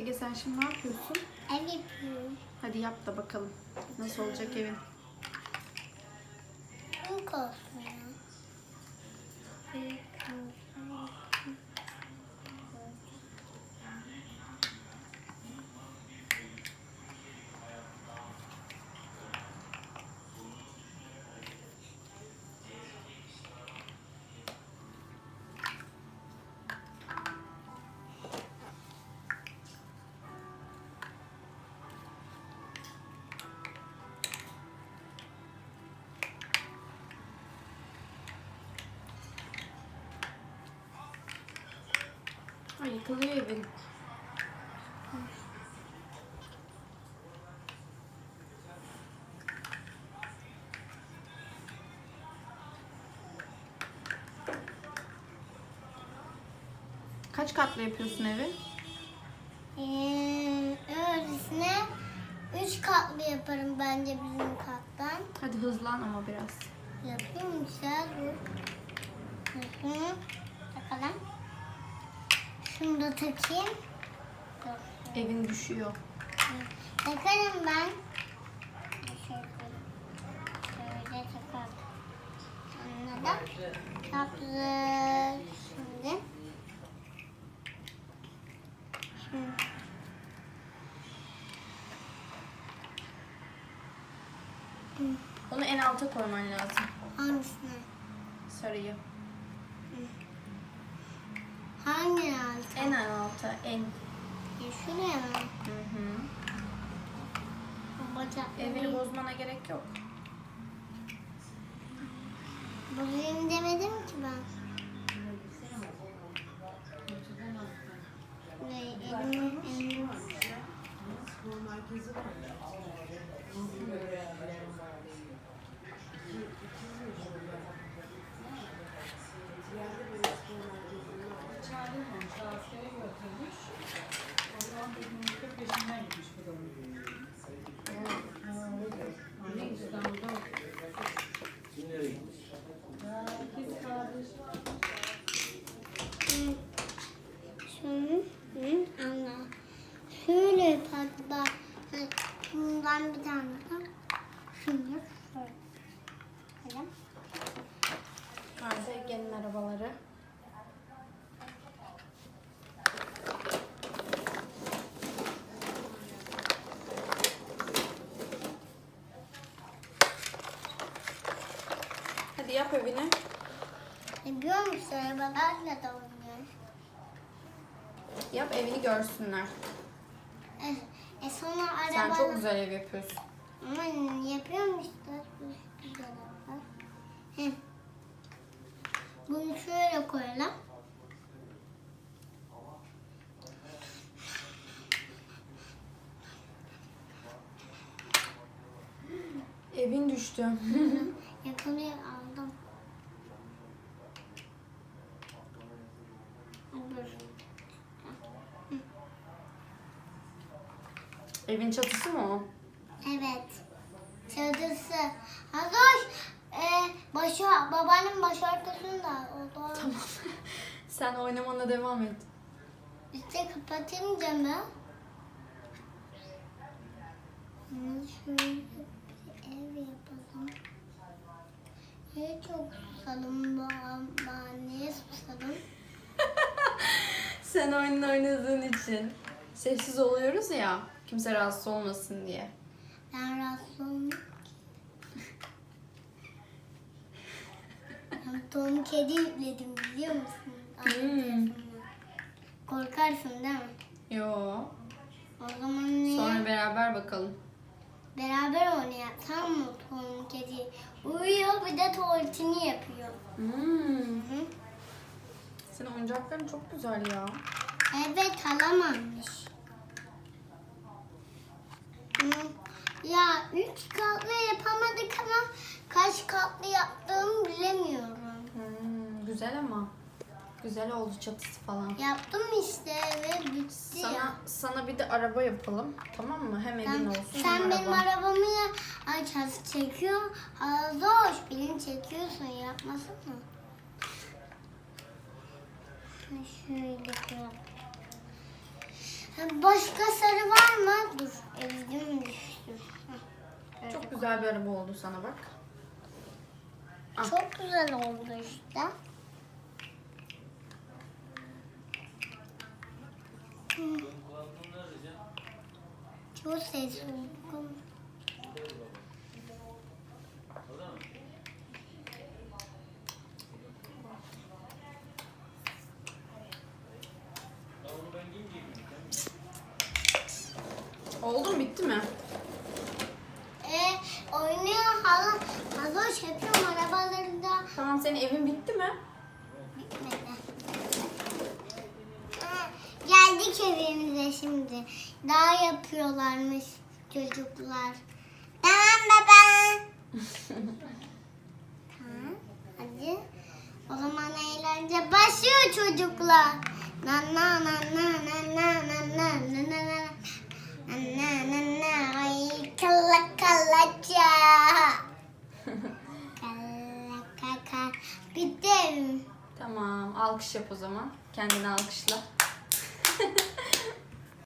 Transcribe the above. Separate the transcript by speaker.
Speaker 1: Ege sen şimdi ne yapıyorsun?
Speaker 2: Ev yapıyorum.
Speaker 1: Hadi yap da bakalım. Nasıl olacak evin?
Speaker 2: Büyük olsun
Speaker 1: yıkılıyor evin. Kaç katlı yapıyorsun evi?
Speaker 2: Ee, öylesine üç katlı yaparım bence bizim kattan.
Speaker 1: Hadi hızlan ama biraz.
Speaker 2: Yapayım güzel dur. Hı hı. Takalım. Şunu da takayım.
Speaker 1: Evin düşüyor.
Speaker 2: Takarım ben. Şöyle, takalım. Anladım. Yaptık. Şimdi. Şimdi.
Speaker 1: Onu en alta koyman lazım.
Speaker 2: Hangisini?
Speaker 1: Sarıyı.
Speaker 2: Hangi altı?
Speaker 1: En.
Speaker 2: Ya Şuraya mı?
Speaker 1: Hı hı.
Speaker 2: Bacakları.
Speaker 1: Evini bozmana gerek yok.
Speaker 2: Bozayım demedim ki ben. Ve elimi, elimi. Hı. Şunu hı, anla. Şöyle yapardı bak. Hı, Bundan bir tane daha. Şunu şöyle.
Speaker 1: Nerede Ege'nin arabaları? Hadi yap evini.
Speaker 2: Yapıyor musun? Arabalarla da oynuyor.
Speaker 1: Yap evini görsünler.
Speaker 2: E, e sonra
Speaker 1: Sen
Speaker 2: araba...
Speaker 1: çok güzel ev yapıyorsun.
Speaker 2: Ama güzel araba. Heh. Bunu şöyle koyalım.
Speaker 1: Evin düştü.
Speaker 2: Yakalıyor aldım. Dur.
Speaker 1: Evin çatısı mı o?
Speaker 2: Evet. Çadısı. Hazoş. E, başı, babanın baş arkasında. O da.
Speaker 1: Tamam. Sen oynamana devam et.
Speaker 2: İşte kapatayım camı. Şöyle bir ev yapalım. Ne çok susadım baba. Niye susadım?
Speaker 1: Sen oyun oynadığın için sessiz oluyoruz ya. Kimse rahatsız olmasın diye.
Speaker 2: Ben rahatsız olmuyorum Tom kedi yükledim biliyor musun?
Speaker 1: Hmm.
Speaker 2: Korkarsın değil mi?
Speaker 1: Yo.
Speaker 2: O zaman niye?
Speaker 1: Sonra beraber bakalım.
Speaker 2: Beraber oynayalım. Tamam mı Tom kedi? Uyuyor bir de tuvaletini yapıyor.
Speaker 1: Hmm.
Speaker 2: Hı?
Speaker 1: Senin oyuncakların çok güzel ya.
Speaker 2: Evet alamamış. Hı. Ya üç katlı yapamadık ama kaç katlı yaptığımı bilemiyorum.
Speaker 1: Hmm, güzel ama. Güzel oldu çatısı falan.
Speaker 2: Yaptım işte ve bitti ya.
Speaker 1: Sana sana bir de araba yapalım. Tamam mı? Hem evin olsun
Speaker 2: sen
Speaker 1: hem
Speaker 2: benim
Speaker 1: araba.
Speaker 2: arabamı ya aç has çekiyor. Hazoş beni çekiyorsun yapmasın mı? Şöyle koyalım. Başka sarı var mı? Dur. Elim düştü. Heh.
Speaker 1: Çok güzel bir araba oldu sana bak. Ah.
Speaker 2: Çok güzel oldu işte. Çok ses
Speaker 1: bitti mi?
Speaker 2: E, oynuyor hala. Hala çekiyorum arabaları da
Speaker 1: Tamam senin evin bitti mi?
Speaker 2: bitmedi. Ha, Geldik evimize şimdi. Daha yapıyorlarmış çocuklar. Tamam baba. Tamam. Hadi. O zaman eğlence başlıyor çocuklar. Na na na na na na na na na ay kala kalaca. Kala kaka. Bitti.
Speaker 1: Tamam alkış yap o zaman. Kendini alkışla.